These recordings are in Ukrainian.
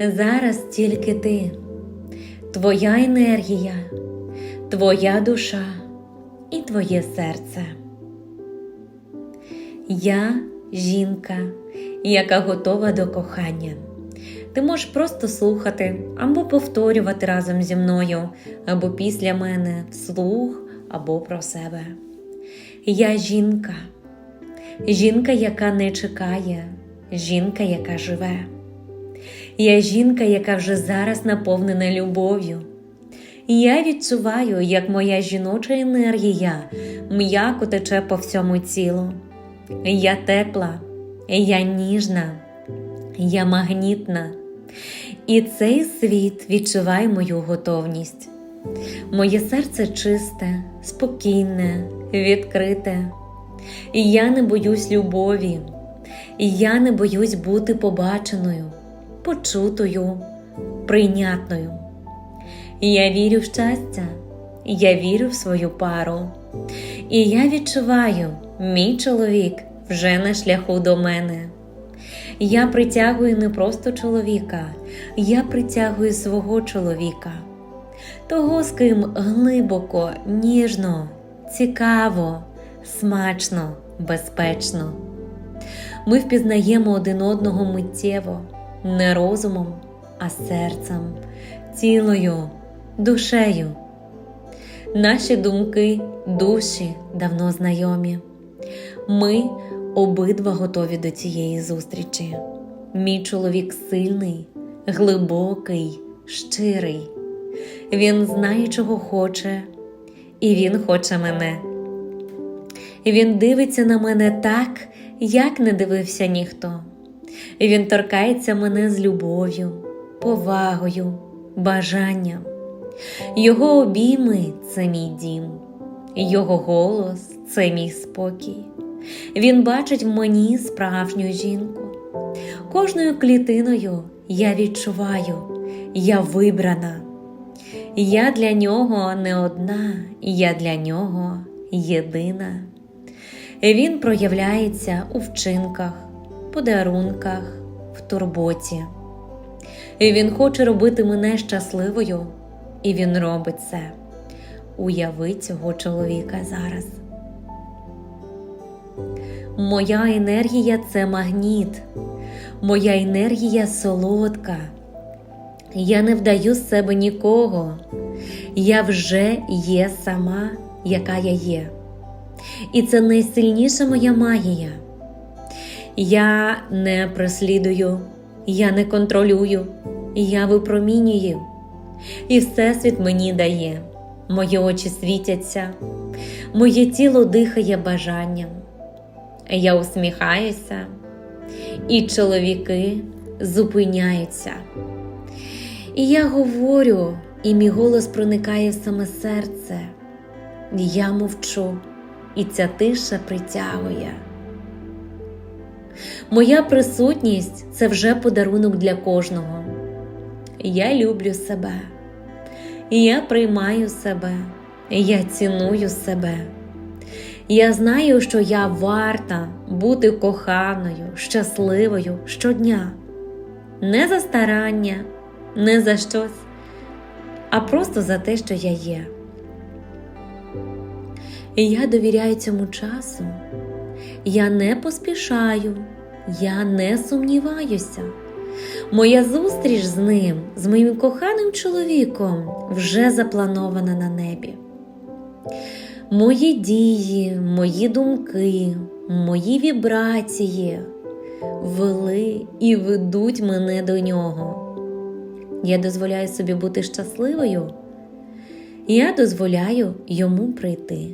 Зараз тільки ти, твоя енергія, твоя душа і твоє серце. Я жінка, яка готова до кохання. Ти можеш просто слухати або повторювати разом зі мною, або після мене вслух, або про себе. Я жінка, жінка, яка не чекає, жінка, яка живе. Я жінка, яка вже зараз наповнена любов'ю. Я відчуваю, як моя жіноча енергія м'яко тече по всьому тілу. Я тепла, я ніжна, я магнітна. І цей світ відчуває мою готовність. Моє серце чисте, спокійне, відкрите. Я не боюсь любові, я не боюсь бути побаченою, почутою, прийнятною. Я вірю в щастя, я вірю в свою пару. І я відчуваю, мій чоловік вже на шляху до мене. Я притягую не просто чоловіка, я притягую свого чоловіка, того, з ким глибоко, ніжно, цікаво, смачно, безпечно. Ми впізнаємо один одного миттєво, не розумом, а серцем, тілою, душею. Наші думки, душі давно знайомі. Ми обидва готові до цієї зустрічі. Мій чоловік сильний, глибокий, щирий. Він знає, чого хоче, і він хоче мене. Він дивиться на мене так, як не дивився ніхто. Він торкається мене з любов'ю, повагою, бажанням. Його обійми це мій дім, його голос це мій спокій. Він бачить в мені справжню жінку. Кожною клітиною я відчуваю, я вибрана. Я для нього не одна, я для нього єдина. Він проявляється у вчинках, подарунках, в турботі. Він хоче робити мене щасливою, і він робить це. Уяви цього чоловіка зараз. Моя енергія це магніт, моя енергія солодка. Я не вдаю з себе нікого. Я вже є сама, яка я є. І це найсильніша моя магія. Я не преслідую, я не контролюю, я випромінюю. І Всесвіт мені дає, мої очі світяться, моє тіло дихає бажанням. Я усміхаюся, і чоловіки зупиняються. І я говорю, і мій голос проникає в саме серце. Я мовчу, і ця тиша притягує. Моя присутність це вже подарунок для кожного. Я люблю себе, я приймаю себе, я ціную себе. Я знаю, що я варта бути коханою, щасливою щодня, не за старання, не за щось, а просто за те, що я є. І я довіряю цьому часу, я не поспішаю, я не сумніваюся. Моя зустріч з ним, з моїм коханим чоловіком, вже запланована на небі. Мої дії, мої думки, мої вібрації вели і ведуть мене до нього. Я дозволяю собі бути щасливою. Я дозволяю йому прийти.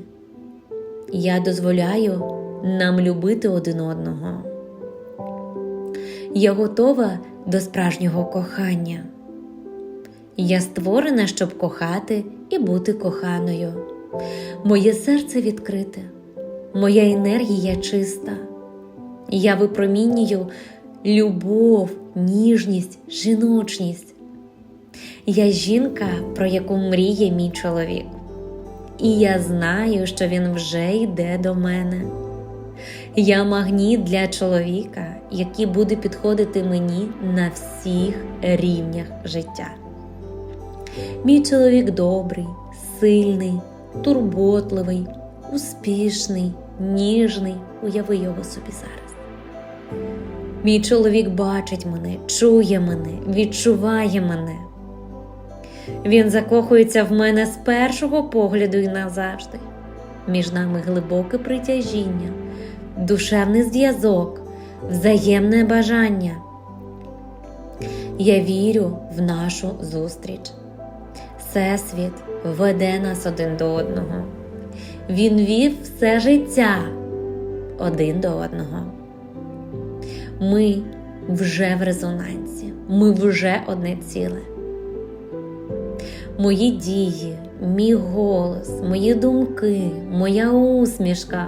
Я дозволяю нам любити один одного. Я готова до справжнього кохання. Я створена, щоб кохати і бути коханою. Моє серце відкрите, моя енергія чиста. Я випромінюю любов, ніжність, жіночність. Я жінка, про яку мріє мій чоловік. І я знаю, що він вже йде до мене. Я магніт для чоловіка, який буде підходити мені на всіх рівнях життя. Мій чоловік добрий, сильний, турботливий, успішний, ніжний. Уяви його собі зараз. Мій чоловік бачить мене, чує мене, відчуває мене. Він закохується в мене з першого погляду і назавжди. Між нами глибоке притяжіння, душевний зв'язок, взаємне бажання. Я вірю в нашу зустріч. Всесвіт веде нас один до одного. Він вів все життя один до одного. Ми вже в резонансі, ми вже одне ціле. Мої дії, мій голос, мої думки, моя усмішка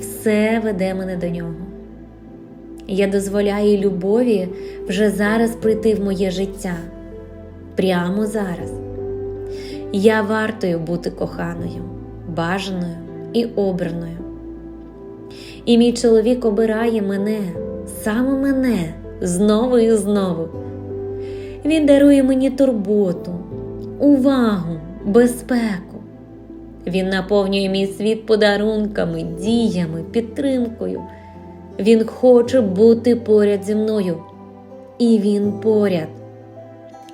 все веде мене до нього. Я дозволяю любові вже зараз прийти в моє життя. Прямо зараз. Я вартою бути коханою, бажаною і обраною. І мій чоловік обирає мене, саме мене, знову і знову. Він дарує мені турботу, увагу, безпеку. Він наповнює мій світ подарунками, діями, підтримкою. Він хоче бути поряд зі мною. І він поряд.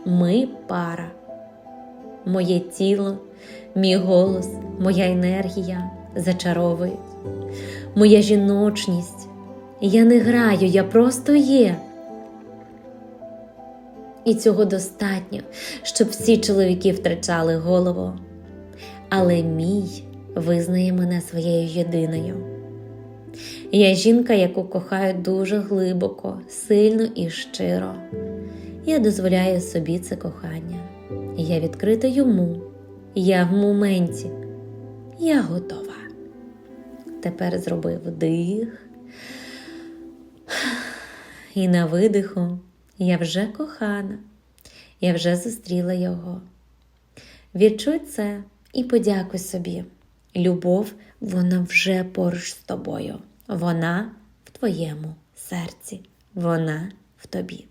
Ми пара. Моє тіло, мій голос, моя енергія зачаровують. Моя жіночність. Я не граю, я просто є. І цього достатньо, щоб всі чоловіки втрачали голову. Але мій визнає мене своєю єдиною. Я жінка, яку кохаю дуже глибоко, сильно і щиро. Я дозволяю собі це кохання. Я відкрита йому. Я в моменті. Я готова. Тепер зробив вдих. І на видиху я вже кохана, я вже зустріла його. Відчуй це і подякуй собі. Любов, вона вже поруч з тобою. Вона в твоєму серці, вона в тобі.